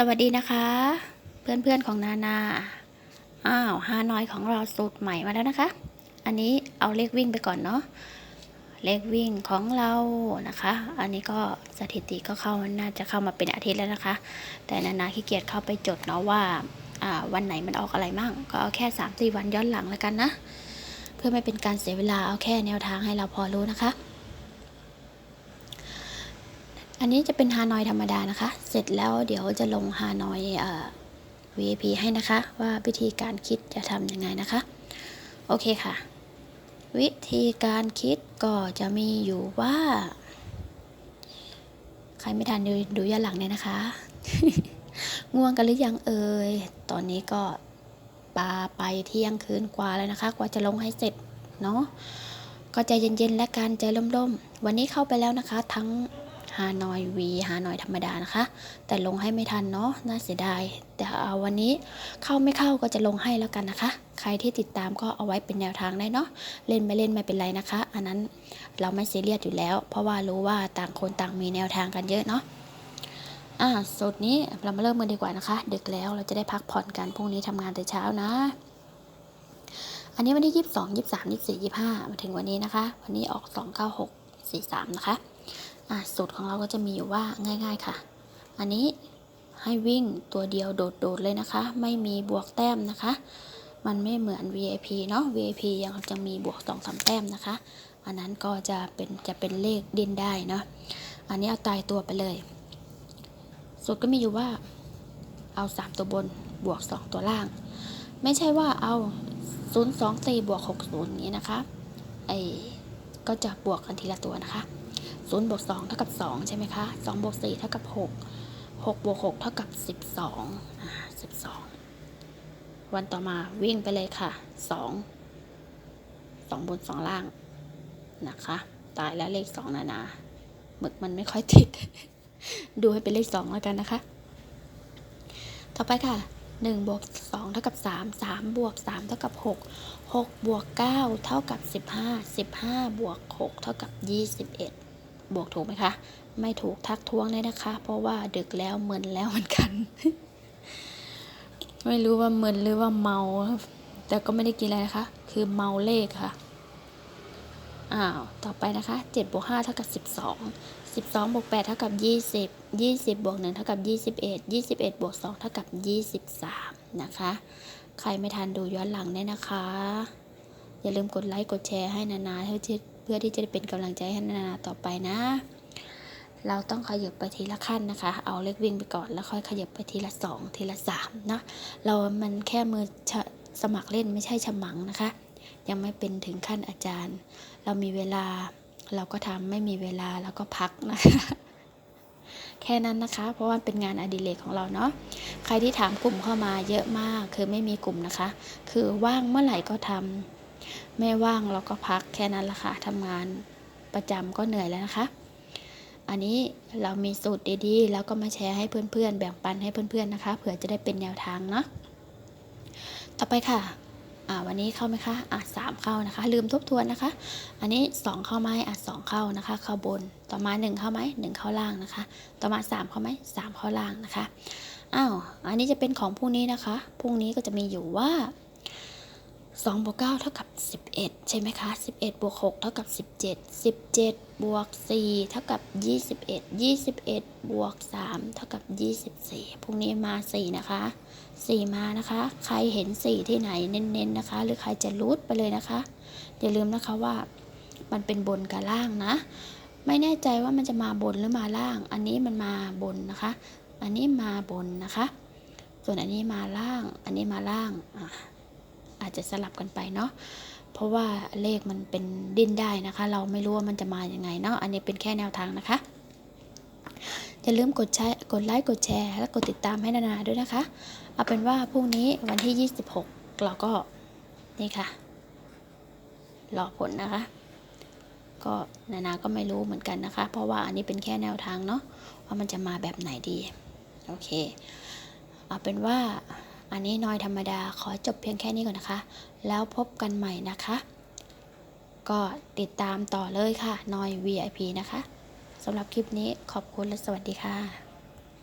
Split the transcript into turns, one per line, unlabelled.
สวัสดีนะคะ เพื่อนๆของนานาอ้าวฮานอยของเราสูตรใหม่มาแล้วนะคะ อันนี้เอาเลขวิ่งไปก่อนเนาะเลขวิ่งของเรานะคะ อันนี้ก็สถิติก็เข้าน่าจะเข้ามาเป็นอาทิตย์แล้วนะคะ แต่นานาขี้เกียจเข้าไปจดเนาะว่าวันไหนมันออกอะไรมั่งก็เอาแค่3าสี่วันย้อนหลังแล้วกันนะ เพื่อไม่เป็นการเสียเวลาเอาแค่แนวทางให้เราพอรู้นะคะ อันนี้จะเป็นฮานอยธรรมดานะคะ เสร็จแล้วเดี๋ยวจะลงฮานอยเอ่อ VIP ให้นะคะ ว่าวิธีการคิดจะทำยังไงนะคะ โอเคค่ะ วิธีการคิดก็จะมีอยู่ว่า ใครไม่ทันดูดูย้อนหลังเนี่ยนะคะ ง่วงกันหรือยังเอ่ย ตอนนี้ก็ปาไปเที่ยงคืนกว่าแล้วนะคะ กว่าจะลงให้เสร็จเนาะก็ใจเย็นๆและกันใจร่มๆ วันนี้เข้าไปแล้วนะคะ ทั้ง ฮานอยวีฮานอยธรรมดานะคะ แต่ลงให้ไม่ทันเนาะน่าเสียดาย แต่เอาวันนี้เข้าไม่เข้าก็จะลงให้แล้วกันนะคะ ใครที่ติดตามก็เอาไว้เป็นแนวทางได้เนาะเล่นไม่เล่นไม่เป็นไรนะคะ อันนั้นเราไม่ซียเรียสอยู่แล้ว เพราะว่ารู้ว่าต่างคนต่างมีแนวทางกันเยอะเนาะอ่าสูตรนี้เรามาเริ่มกันดีกว่านะคะ ดึกแล้วเราจะได้พักผ่อนกันพรุ่งนี้ทำงานแต่เช้านะอันนี้วันที่ 22 23 24 25 มาถึงวันนี้นะคะ วันนี้ออก 296 43 นะคะ อะสูตรของเราก็จะมีอยู่ว่าง่าย ๆค่ะ อันนี้ให้วิ่งตัวเดียวโดดๆเลยนะคะ ไม่มีบวกแต้มนะคะ มันไม่เหมือน VIP เนาะ VIP ยังจะมีบวก2อสแต้มนะคะ อันนั้นก็จะเป็นจะเป็นเลขดิ้นได้เนาะ อันนี้เอาตายตัวไปเลย สูตรก็มีอยู่ว่าเอา 3 ตัวบนบวก 2 ตัวล่าง ไม่ใช่ว่าเอา 0 2 4บวก 6 0 นี้นะคะไอ้ก็จะบวกกันทีละตัวนะคะ 0บวก2เท่ากับ 2 ใช่ไหมคะ2บวก4เท่ากับ 6 6บวก6เท่ากับ 12อ่า12 วันต่อมาวิ่งไปเลยค่ะ 2 2 บน 2 ล่างนะคะ ตายแล้วเลข 2 นานาหมึกมันไม่ค่อยติด ดูให้เป็นเลข 2 แล้วกันนะคะ ต่อไปค่ะ1บวก2เท่ากับ 3 3 บวก 3 เท่ากับ 6 6 บวก 9 เท่ากับ 15 15 บวก 6 เท่ากับ 21 บวกถูกไหมคะ ไม่ถูกทักท้วงเลยนะคะ เพราะว่าดึกแล้วเหมือนแล้วเหมือนกัน ไม่รู้ว่าเมึนหรือว่าเมา แต่ก็ไม่ได้กินอะไรนะคะ คือเมาเลขค่ะ อ้าว ต่อไปนะคะ7บวก5เท่ากับ12 12บวก8เท่ากับ 20 20บวก1เท่ากับ21 21บวก2เท่ากับ 23 นะคะ ใครไม่ทันดูย้อนหลังเนี่ยนะคะ อย่าลืมกดไลค์กดแชร์ให้นานาเพื่อที่ เพื่อที่จะเป็นกำลังใจให้นานาต่อไปนะ เราต้องขยับไปทีละขั้นนะคะ เอาเลขวิ่งไปก่อนแล้วค่อยขยับไปทีละสองทีละสามเนาะเรามันแค่มือสมัครเล่นไม่ใช่ฉมังนะคะ ยังไม่เป็นถึงขั้นอาจารย์ เรามีเวลาเราก็ทำไม่มีเวลาเราก็พักนะคะแค่นั้นนะคะ เพราะว่าเป็นงานอดิเรกของเราเนาะใครที่ถามกลุ่มเข้ามาเยอะมากคือไม่มีกลุ่มนะคะ คือว่างเมื่อไหร่ก็ทำ ไม่ว่างเราก็พักแค่นั้นละค่ะทำงานประจำก็เหนื่อยแล้วนะคะ อันนี้เรามีสูตรดีๆ แล้วก็มาแชร์ให้เพื่อนๆ แบ่งปันให้เพื่อนๆนะคะเผื่อจะได้เป็นแนวทางเนาะต่อไปค่ะอ่าวันนี้เข้าไหมคะอะสามเข้านะคะ ลืมทบทวนนะคะ อันนี้สองเข้าไหมอะสองเข้านะคะ เข้าบน ต่อมาหนึ่งเข้าไหมหนึ่งเข้าล่างนะคะ ต่อมาสามเข้าไหมสามเข้าล่างนะคะอ้าวอันนี้จะเป็นของพรุ่งนี้นะคะพรุ่งนี้ก็จะมีอยู่ว่า 2บวก9เท่ากับ 11 ใช่ไหมคะ 11บวก6เท่ากับ 17 17 บวก 4 เท่ากับ 21 21 บวก 3 เท่ากับ 24 พรุ่งนี้มา 4 นะคะ 4 มานะคะ ใครเห็น 4 ที่ไหนเน้นๆนะคะ หรือใครจะรูดไปเลยนะคะ อย่าลืมนะคะว่ามันเป็นบนกับล่างนะ ไม่แน่ใจว่ามันจะมาบนหรือมาล่าง อันนี้มันมาบนนะคะ อันนี้มาบนนะคะ ส่วนอันนี้มาล่าง อันนี้มาล่างอะ อาจจะสลับกันไปเนาะเพราะว่าเลขมันเป็นดิ้นได้นะคะ เราไม่รู้ว่ามันจะมาอย่างไงเนาะอันนี้เป็นแค่แนวทางนะคะอย่าลืมกดใช้กดไลค์กดแชร์ และกดติดตามให้นานาด้วยนะคะ เอาเป็นว่าพรุ่งนี้วันที่ 26 เราก็นี่ค่ะรอผลนะคะ ก็นานาก็ไม่รู้เหมือนกันนะคะ เพราะว่าอันนี้เป็นแค่แนวทางเนาะว่ามันจะมาแบบไหนดี โอเค เอาเป็นว่า อันนี้น้อยธรรมดาขอจบเพียงแค่นี้ก่อนนะคะ แล้วพบกันใหม่นะคะ ก็ติดตามต่อเลยค่ะน้อย VIP นะคะสำหรับคลิปนี้ขอบคุณและสวัสดีค่ะ